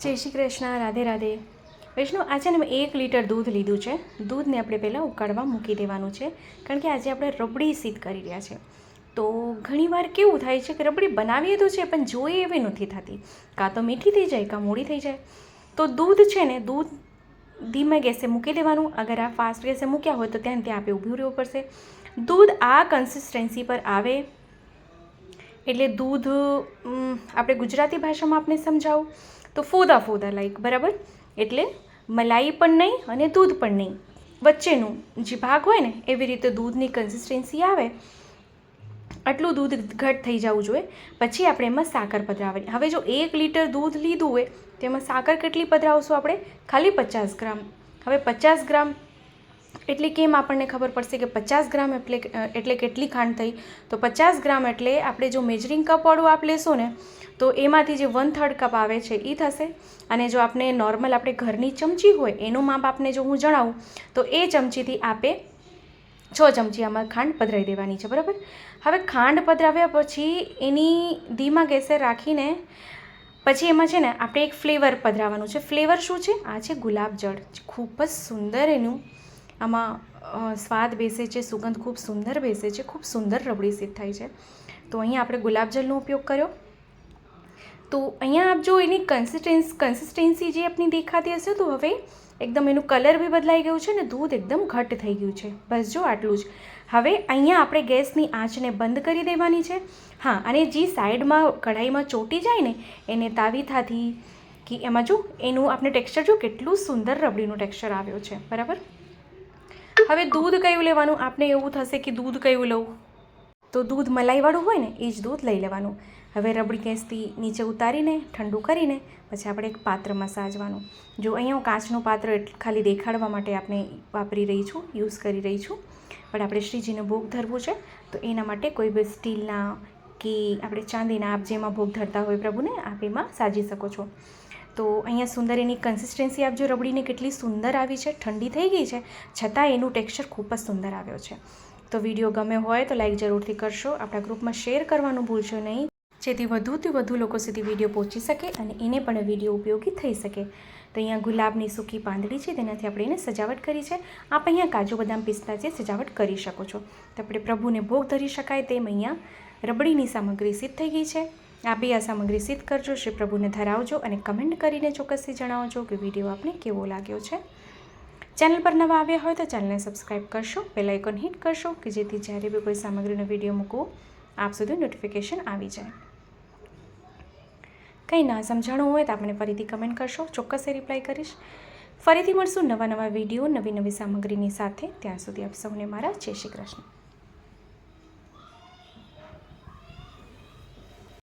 જય શ્રી કૃષ્ણ, રાધે રાધે. વૈષ્ણવ, આજે ને મેં એક લીટર દૂધ લીધું છે. દૂધને આપણે પહેલાં ઉકાળવા મૂકી દેવાનું છે, કારણ કે આજે આપણે રબડી સિદ્ધ કરી રહ્યા છે. તો ઘણીવાર કેવું થાય છે કે રબડી બનાવીએ તો છે, પણ જોઈએ એવી નથી થતી. કાં તો મીઠી થઈ જાય, કાં મોડી થઈ જાય. તો દૂધ છે ને, દૂધ ધીમે ગેસે મૂકી દેવાનું. અગર આ ફાસ્ટ ગેસે મૂક્યા હોય તો ત્યાં ત્યાં આપણે ઊભું રહેવું પડશે. દૂધ આ કન્સિસ્ટન્સી પર આવે. એટલે દૂધ આપણે ગુજરાતી ભાષામાં આપણે સમજાવું. તો ફોદા ફોદા લાઈક બરાબર? એટલે મલાઈ પણ નહીં અને દૂધ પણ નહીં. વચ્ચેનું જે ભાગ હોય ને, એવી રીતે દૂધની કન્સિસ્ટન્સી આવે. આટલું દૂધ ઘટ થઈ જવું જોઈએ. પછી આપણે એમાં સાકર પધરાવવાની. હવે જો એક લીટર દૂધ લીધું હોય તેમાં સાકર કેટલી પધરાવશું આપણે? ખાલી પચાસ ગ્રામ. હવે પચાસ ગ્રામ એટલે કેમ આપણને ખબર પડશે કે પચાસ ગ્રામ એટલે એટલે કેટલી ખાંડ થઈ. તો પચાસ ગ્રામ એટલે આપણે જો મેજરિંગ કપવાળું આપ લેશું ને, તો એમાંથી જે વન થર્ડ કપ આવે છે એ થશે. અને જો આપણે નોર્મલ આપણે ઘરની ચમચી હોય, એનું માપ આપને જો હું જણાવું, તો એ ચમચીથી આપે છ ચમચી આમાં ખાંડ પધરાવી દેવાની છે, બરાબર? હવે ખાંડ પધરાવ્યા પછી એની ધીમા ગેસે રાખીને, પછી એમાં છે ને, આપણે એક ફ્લેવર પધરાવવાનું છે. ફ્લેવર શું છે? આ છે ગુલાબજળ ખૂબ જ સુંદર એનું આમાં સ્વાદ બેસે છે, સુગંધ ખૂબ સુંદર બેસે છે, ખૂબ સુંદર રબડી સીધ થાય છે. તો અહીંયા આપણે ગુલાબજળનો ઉપયોગ કર્યો. તો અહીંયા આપ જો એની કન્સિસ્ટન્સ કન્સિસ્ટન્સી જે આપની દેખાતી હશે, તો હવે એકદમ એનું કલર બી બદલાઈ ગયું છે ને દૂધ એકદમ ઘટ થઈ ગયું છે. બસ જો આટલું જ. હવે અહીંયા આપણે ગેસની આંચને બંધ કરી દેવાની છે. હા, અને જે સાઈડમાં કઢાઈમાં ચોટી જાય ને, એને તાવીથાથી કે એમાં જો એનું આપણે ટેક્સચર જો કેટલું સુંદર રબડીનું ટેક્સચર આવ્યો છે. બરાબર? હવે દૂધ કયું લેવાનું? આપને એવું થશે કે દૂધ કયું લઉં? તો દૂધ મલાઈવાળું હોય ને, એ જ દૂધ લઈ લેવાનું. હવે રબડી ગેસથી નીચે ઉતારીને, ઠંડુ કરીને, પછી આપણે એક પાત્રમાં સાજવાનું. જો અહીંયા હું કાચનું પાત્ર ખાલી દેખાડવા માટે આપણે વાપરી રહી છું, યુઝ કરી રહી છું, પણ આપણે શ્રીજીનું ભોગ ધરવું છે, તો એના માટે કોઈ બી સ્ટીલના કે આપણે ચાંદીના આપ જેમાં ભોગ ધરતા હોય પ્રભુને, આપ એમાં સાજી શકો છો. તો અહીંયા સુંદર એની કન્સિસ્ટન્સી આપજો રબડીને કેટલી સુંદર આવી છે, ઠંડી થઈ ગઈ છે, છતાં એનું ટેક્સચર ખૂબ જ સુંદર આવ્યો છે. તો વીડિયો ગમે હોય તો લાઈક જરૂરથી કરશો, આપણા ગ્રુપમાં શેર કરવાનું ભૂલશો નહીં. જેથી વધુથી વધુ લોકો સુધી વીડિયો પહોંચી શકે અને એને પણ વીડિયો ઉપયોગી થઈ શકે. તો અહીંયા ગુલાબની સૂકી પાંદડી છે, તેનાથી આપણે એને સજાવટ કરી છે. આપ અહીંયા કાજુ બદામ પિસ્તા છે સજાવટ કરી શકો છો. તો આપણે પ્રભુને ભોગ ધરી શકાય તેમ અહીંયા રબડીની સામગ્રી સિદ્ધ થઈ ગઈ છે. આ બી આ સામગ્રી સિદ્ધ કરજો, શ્રી પ્રભુને ધરાવજો અને કમેન્ટ કરીને ચોક્કસથી જણાવજો કે વીડિયો આપને કેવો લાગ્યો છે. ચેનલ પર નવા આવ્યા હોય તો ચેનલને સબસ્ક્રાઈબ કરશો, બેલ આઇકોન હિટ કરશો, કે જેથી જ્યારે બી કોઈ સામગ્રીનો વીડિયો મૂકવો, આપ સુધી નોટિફિકેશન આવી જાય. કંઈ ના સમજાણું હોય તો આપણે ફરીથી કમેન્ટ કરશો, ચોક્કસ રિપ્લાય કરીશ. ફરીથી મળશું નવા નવા વીડિયો, નવી નવી સામગ્રીની સાથે. ત્યાં સુધી આપ સૌને મારા જય શ્રી કૃષ્ણ.